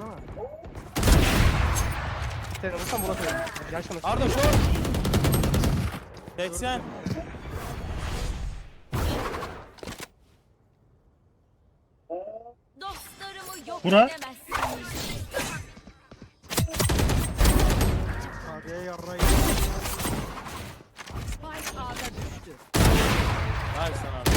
vursana. Bir tane vursam bırakıyorum. Yaşlanır. Arda short. 80. Dostlarımı yok Bura. edemezsiniz. KD'ye yarrayı. Spike A'da düştü. Hayır sen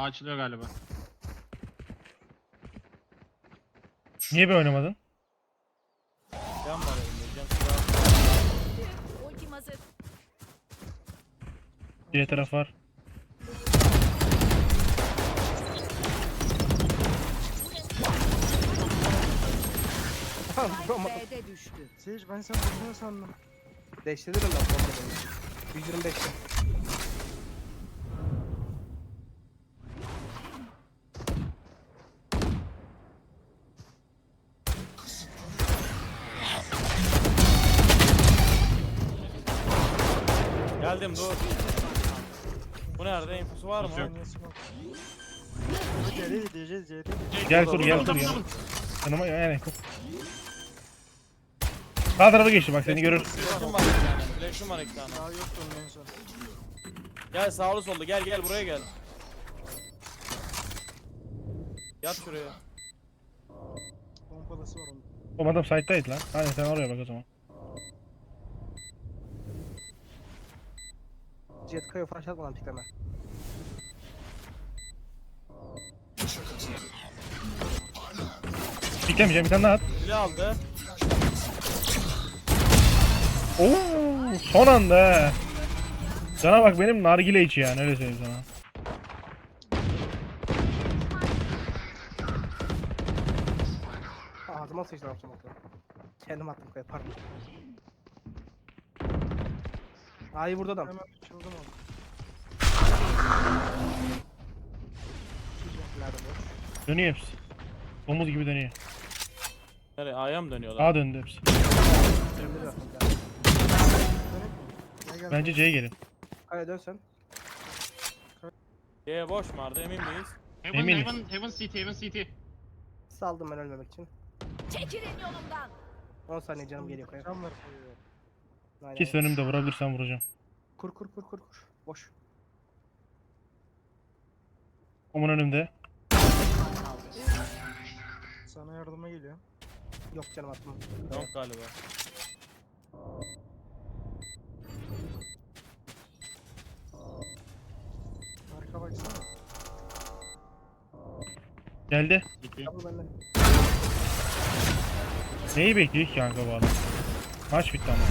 Aa açılıyor galiba. Niye böyle oynamadın? Can var elimde. Can silah. Ultim hazır. Diğer taraf var. B'de düştü. Sage ben sen vurduğunu sandım. Deştelirim ben bombadan. 125'te. Geldim dur. Bu nerede? Infosu var mı? Yok. C'de diyeceğiz C'de. Gel kur gel kur gel. Yanıma yani. Sağ tarafa geçti bak seni görür. Flash'ım var iki tane. Flash'ım var iki tane. Daha yoktu onun en son. Gel sağlı sollu gel gel buraya gel. Yat şuraya. Pompalısı var onun. O adam site'daydı lan. Hadi sen oraya bak o zaman. Jet kayo flash atmadan pikleme. Piklemeyeceğim bir tane daha at. Silah aldı. Oo, son anda he. Sana bak benim nargile içi yani öyle söyleyeyim sana. Ağzıma sıçtı lan sonra. Kendim attım kaya pardon. Ay burada adam. Hemen açıldım? Dönüyor hepsi. Domuz gibi dönüyor. Nereye? A'ya mı dönüyorlar? Sağa döndü hepsi. Bence C'ye gelin. Kaya dön sen. C'ye boş mu Arda? Emin miyiz? Heaven, Eminim. Heaven, Heaven City, Heaven City. Saldım ben ölmemek için. Çekilin yolumdan. 10 saniye canım geliyor koyuyor. Aynen. İkisi önümde vurabilirsem vuracağım. Kur kur kur kur kur. Boş. Onun önümde. Sana yardıma geliyor. Yok canım attım. Yok galiba. Arka baksana. Geldi. Bende. Neyi bekliyor ki kanka bu adam? Maç bitti ama.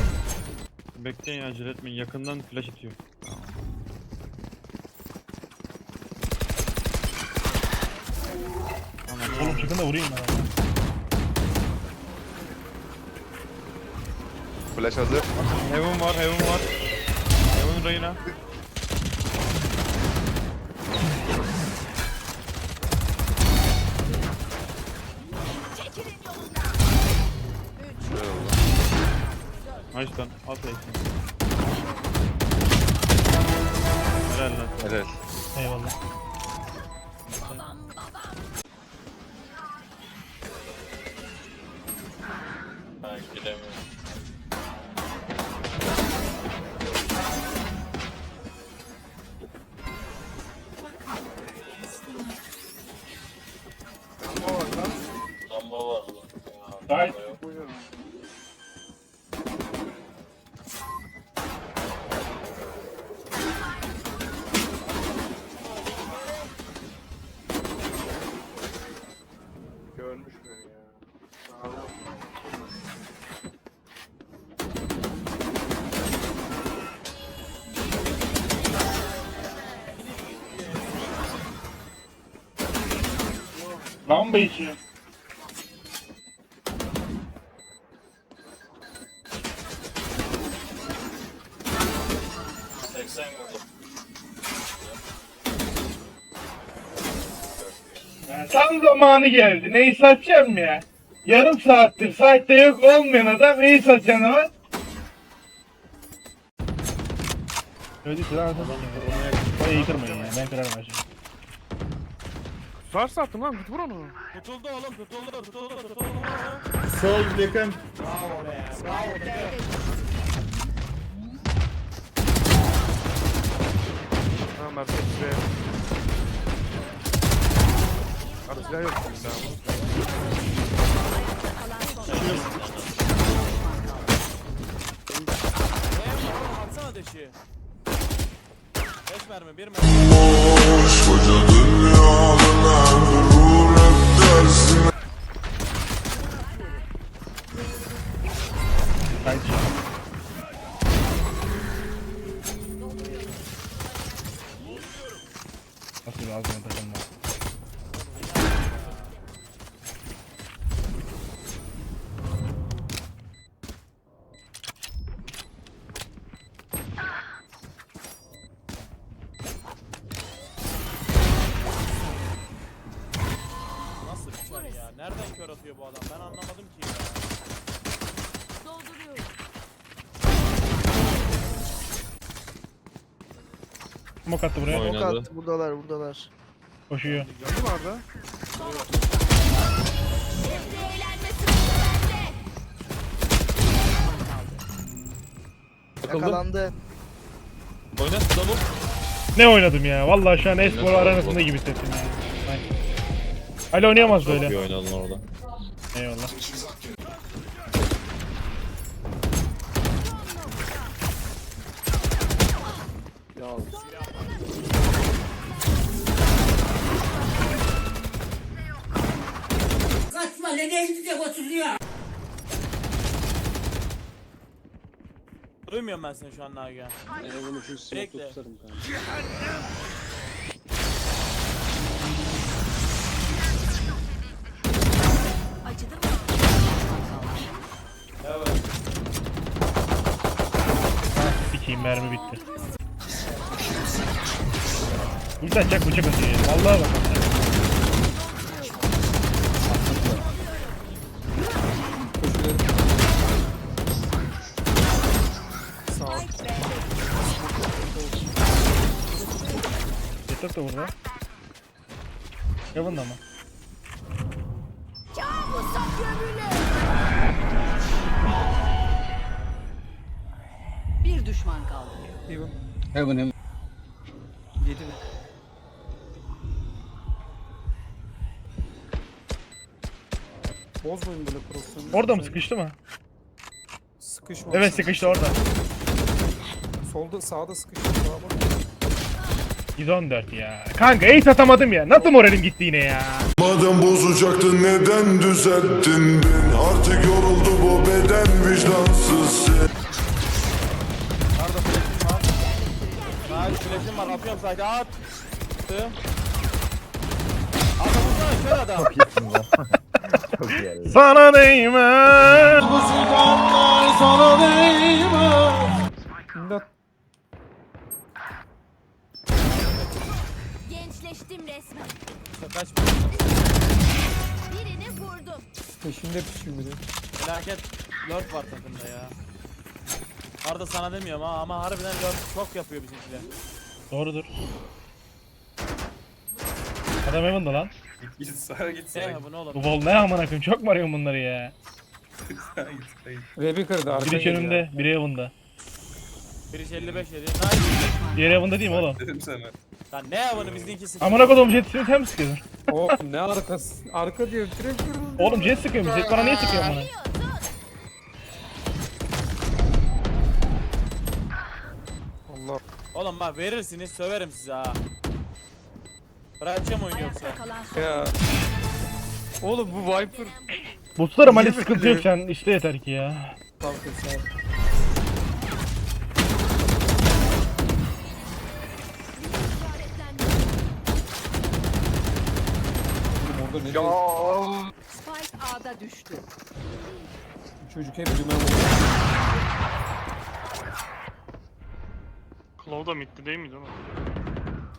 Bekleyin acele etmeyin. Yakından flash atıyor. Çıkın da vurayım ben. adamı. Flash hazır. Heaven var, Heaven var. Heaven Reyna. Şöyle oldu. Nice lan. At eksin. Helal lan. Helal. Eyvallah. Görmüş beni ya. Lamba içiyor. Tam zamanı geldi. Neyi satacağım ya? Yarım saattir saatte yok olmayan adam neyi satacağım ama? Öyle aldım. Orayı kırmayın ya. Ben kırarım her şeyi. Varsa attım lan git vur onu. Tutuldu oğlum tutuldu tutuldu tutuldu. Sol yakın. Tamam ben Abi silah yok şimdi daha. Eyvallah atsana deşi. 5 mermi 1 mermi. Kayıt. Nasıl atıyor bu adam? Ben anlamadım ki ya. Dolduruyorum. Smoke attı buraya. Oynadı. Buradalar buradalar. Koşuyor. Yandı mı Arda? Şimdi eğlenme sırası bende. Yakalandı. Oyna double. Ne oynadım ya? Vallahi şu an espor arenasında gibi hissettim ya. Ay. Ali oynayamaz böyle. oynadın orada. Eyvallah. Kaçma nereye gidecek oturuyor? Duymuyorum ben seni şu an Nagihan. Bekle. Acıdı Sikiyim mermi bitti. Buradan çak bıçak atıyor. Vallahi bak. Yeter de burada. Yavan ama. Yedi mi? Bozmayın böyle pozisyonu. Orada mı sıkıştı mı? Sıkışma. Evet sıkıştı orada. Solda sağda sıkıştı. Sağa bak. 114 ya. Kanka ace atamadım ya. Nasıl moralim gitti yine ya? Madem bozacaktın neden düzelttin ben Artık yoruldu bu beden vicdansız Nail flash'im var. Atıyorum sadece at. Attım. Adam vursana kör adam. Sana değmez. Gençleştim resmen. Kaç Birini vurdum. Peşinde pişiyor bir de. felaket lurk var takımda ya. Arda sana demiyorum ha ama harbiden çok yapıyor bizimkiler. Doğrudur. Adam Evan'da lan. Git sağa git Ne bu ne oğlum? Bu bol ne amına koyayım çok mu arıyorsun bunları ya? Rebi kırdı arka Biri hiç önümde, biri Evan'da. Biri 55 yedi. Nice. Diğeri Evan'da değil mi oğlum? Dedim sana. Lan ne yavanı bizimki sıkıntı. Amına koydum jet seni sen mi sıkıyorsun? Oğlum ne arkası? Arka diyor direkt kırdı. Oğlum jet sıkıyorum jet bana niye sıkıyorsun bana? Oğlum bak verirsiniz söverim size ha. Bırakacağım oyunu yoksa. Ayakta kalan son. Ya. Oğlum bu Viper. Boostlarım hani sıkıntı yok sen işte yeter ki ya. Kalkın sağ. Orada ne Ya. Spike A'da düştü. Çocuk hep dümen Claw'da midde değil miydi oğlum?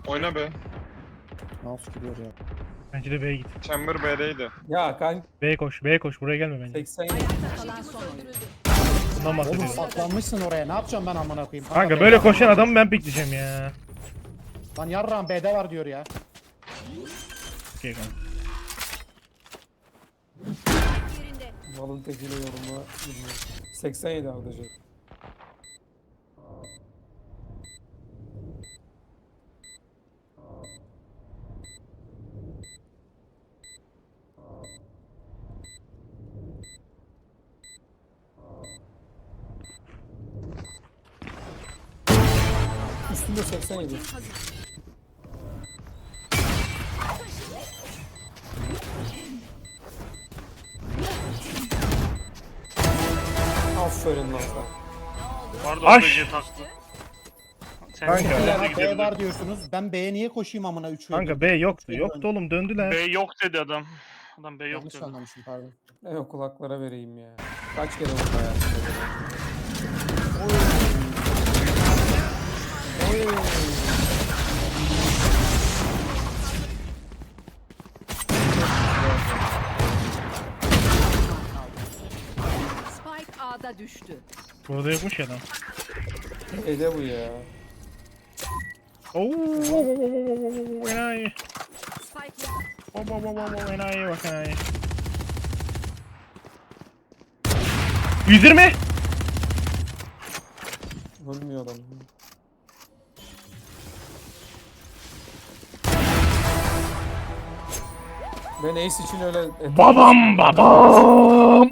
Oyna be. Mouse gidiyor ya. Bence de B'ye git. Chamber B'deydi. Ya kanka B'ye koş, B'ye koş. Buraya gelme bence. 80 Ayakta kalan son oyuncu. Bundan Oğlum bahsediyorum. saklanmışsın oraya. Ne yapacağım ben amına koyayım? Kanka böyle koşan adamı ben pikleyeceğim ya. Lan yarrağım B'de var diyor ya. Okey kanka. Yerinde. Malın tekiyle yorumla. bilmiyorum. 87 Ardacı. Aferin lan sana. Pardon Aş! Taktı. Sen Kanka. B var diyorsunuz. Ben B'ye niye koşayım amına 3 Kanka B yoktu. Yoktu oğlum döndüler. B yok dedi adam. Adam B yok Yanlış dedi. anlamışım pardon. Ben o kulaklara vereyim ya. Kaç kere oldu hayatımda. Oy. Oy. A'da düştü. Burada yokmuş ya adam. Ede bu ya. Oo, enayi. Spike Oo, oo, oo, oo, enayi bak enayi. 120. Ölmüyor adam. Ben Ace için öyle... Babam babam.